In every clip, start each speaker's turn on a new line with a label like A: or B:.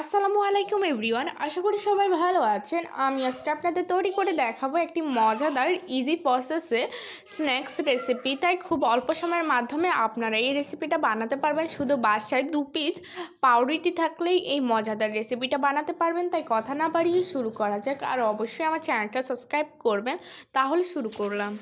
A: আসসালামু আলাইকুম এভরিওয়ান, আশা করি সবাই ভালো আছেন। আমি আজকে আপনাদের তৈরি করে দেখাবো একটি মজাদার ইজি প্রসেসে স্ন্যাক্স রেসিপি তাই খুব অল্প সময়ের মাধ্যমে আপনারা এই রেসিপিটা বানাতে পারবেন। শুধু বাসায় দু পিস পাউরুটি থাকলেই এই মজাদার রেসিপিটা বানাতে পারবেন। তাই কথা না বাড়িয়ে শুরু করা যাক। আর অবশ্যই আমার চ্যানেলটা সাবস্ক্রাইব করবেন। তাহলে শুরু করলাম।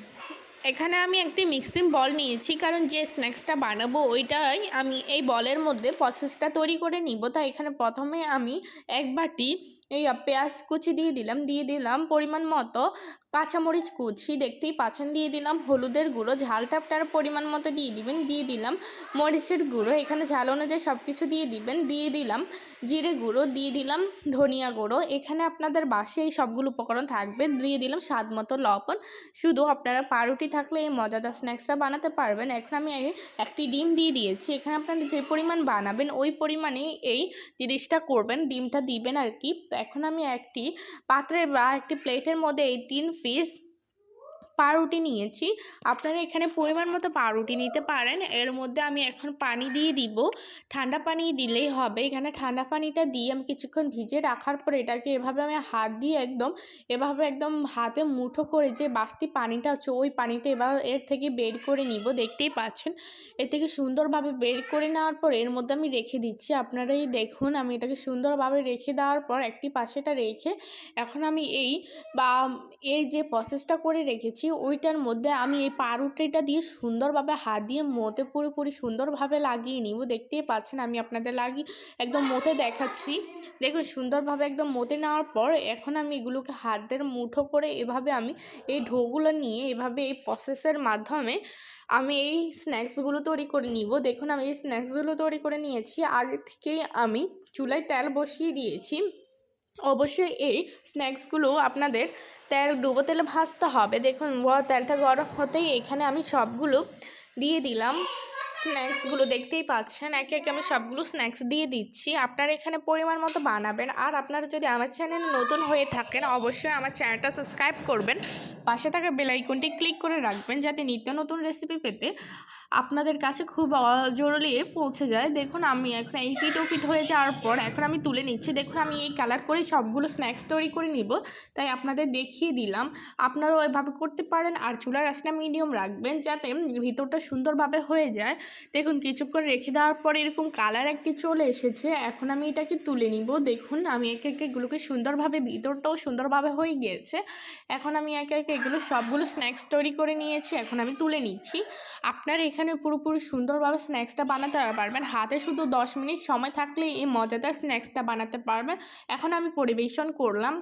A: এখানে আমি একটি মিক্সিং বল নিয়েছি, কারণ যে স্ন্যাক্সটা বানাবো ওইটাই আমি এই বলের মধ্যে প্রসেসটা তৈরি করে নিব। তাই এখানে প্রথমে আমি এক বাটি এই পেঁয়াজ কুচি দিয়ে দিলাম দিয়ে দিলাম পরিমাণ মতো কাঁচামরিচ কুচি, দেখতেই পাচ্ছেন, দিয়ে দিলাম হলুদের গুঁড়ো ঝালটা আপনারা পরিমাণ মতো দিয়ে দিবেন, দিয়ে দিলাম মরিচের গুঁড়ো, এখানে ঝাল অনুযায়ী সব কিছু দিয়ে দিবেন, দিয়ে দিলাম জিরে গুঁড়ো, দিয়ে দিলাম ধনিয়া গুঁড়ো, এখানে আপনাদের বাসে এই সবগুলো উপকরণ থাকবে, দিয়ে দিলাম স্বাদ মতো লবণ, শুধু আপনারা পাউরুটি থাকলে এই মজাদার স্ন্যাক্সটা বানাতে পারবেন, এখন আমি একটি ডিম দিয়ে দিয়েছি, এখানে আপনারা যে পরিমাণ বানাবেন, ওই পরিমাণে এই জিনিসটা করবেন, ডিমটা দিবেন আর কি এখন আমি একটি পাত্রে বা একটি প্লেটের মধ্যে এই তিন পিস পাউরুটি নিয়েছি। আপনারা এখানে পরিমাণ মতো পাউরুটি নিতে পারেন। এর মধ্যে আমি এখন পানি দিয়ে দিব। ঠান্ডা পানি দিলেই হবে। এখানে ঠান্ডা পানিটা দিয়ে আমি কিছুক্ষণ ভিজে রাখার পর এটাকে এভাবে আমি হাত দিয়ে একদম, এভাবে একদম হাতে মুঠো করে যে বাড়তি পানিটা আছে, ওই পানিটা এবার এর থেকে বের করে নিব। দেখতেই পাচ্ছেন? এর থেকে সুন্দরভাবে বের করে নেওয়ার পর এর মধ্যে আমি রেখে দিচ্ছি। আপনারাই দেখুন, আমি এটাকে সুন্দরভাবে রেখে দেওয়ার পর একটি পাশেটা রেখে এখন আমি এই, বা এই যে প্রসেসটা করে রেখেছি ওইটার মধ্যে আমি এই পাউরুটিটা দিয়ে সুন্দরভাবে হাত দিয়ে মতে পুরোপুরি সুন্দরভাবে লাগিয়ে নিব। দেখতেই পাচ্ছেন আমি আপনাদের লাগিয়ে একদম মতে দেখাচ্ছি। দেখুন, সুন্দরভাবে একদম মতে নেওয়ার পর এখন আমি এগুলোকে হাতের মুঠো করে এভাবে আমি এই ঢোগুলো নিয়ে এভাবে এই প্রসেসের মাধ্যমে আমি এই স্ন্যাক্সগুলো তৈরি করে নিব। দেখুন, আমি এই স্ন্যাক্সগুলো তৈরি করে নিয়েছি। আগে থেকেই আমি চুলায় তেল বসিয়ে দিয়েছি। অবশ্যই এই স্ন্যাক্সগুলো আপনাদের তেল ডুবো তেলে ভাজতে হবে। দেখুন তেলটা গরম হতেই এখানে আমি সবগুলো দিয়ে দিলাম। স্ন্যাক্সগুলো দেখতেই পাচ্ছেন, একে একে আমি সবগুলো স্ন্যাক্স দিয়ে দিচ্ছি। আপনারা এখানে পরিমাণ মতো বানাবেন। আর আপনারা যদি আমার চ্যানেলে নতুন হয়ে থাকেন, অবশ্যই আমার চ্যানেলটা সাবস্ক্রাইব করবেন। পাশে থাকা বেলাইকনটি ক্লিক করে রাখবেন, যাতে নিত্য নতুন রেসিপি পেতে আপনাদের কাছে খুব জরুরি পৌঁছে যায়। দেখুন, আমি এখন এই পিট ও পিট হয়ে যাওয়ার পর এখন আমি তুলে নিচ্ছি। দেখুন, আমি এই কালার করে সবগুলো স্ন্যাক্স তৈরি করে নিব। তাই আপনাদের দেখিয়ে দিলাম। আপনারাও এভাবে করতে পারেন। আর চুলার রাসনা মিডিয়াম রাখবেন, যাতে ভিতরটা সুন্দরভাবে হয়ে যায়। দেখুন, কিছুক্ষণ রেখে দেওয়ার পর এরকম কালার একটি চলে এসেছে। এখন আমি এটাকে তুলে নিব। দেখুন, আমি একে একে এগুলোকে সুন্দরভাবে, ভিতরটাও সুন্দরভাবে হয়ে গিয়েছে। এখন আমি একে একে এগুলো সবগুলো স্ন্যাক্স তৈরি করে নিয়েছি। এখন আমি তুলে নিচ্ছি। আপনার এখানে পুরোপুরি সুন্দরভাবে স্ন্যাক্সটা বানাতে পারবেন। হাতে শুধু দশ মিনিট সময় থাকলে এই মজাদার স্ন্যাক্সটা বানাতে পারবেন। এখন আমি পরিবেশন করলাম।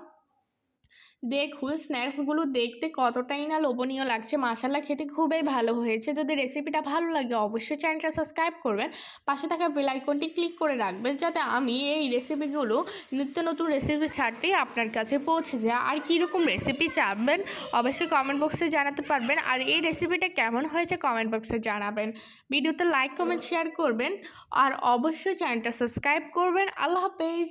A: দেখুন স্ন্যাক্সগুলো দেখতে কতটাই না লোভনীয় লাগছে। মাসালা খেতে খুবই ভালো হয়েছে। যদি রেসিপিটা ভালো লাগে, অবশ্যই চ্যানেলটা সাবস্ক্রাইব করবেন। পাশে থাকা বেল আইকনটি ক্লিক করে রাখবেন, যাতে আমি এই রেসিপিগুলো নিত্য নতুন রেসিপি ছাড়তেই আপনার কাছে পৌঁছে যায়। আর কীরকম রেসিপি চাবেন অবশ্যই কমেন্ট বক্সে জানাতে পারবেন। আর এই রেসিপিটা কেমন হয়েছে কমেন্ট বক্সে জানাবেন। ভিডিওতে লাইক কমেন্ট শেয়ার করবেন। আর অবশ্যই চ্যানেলটা সাবস্ক্রাইব করবেন। আল্লাহ হাফেজ।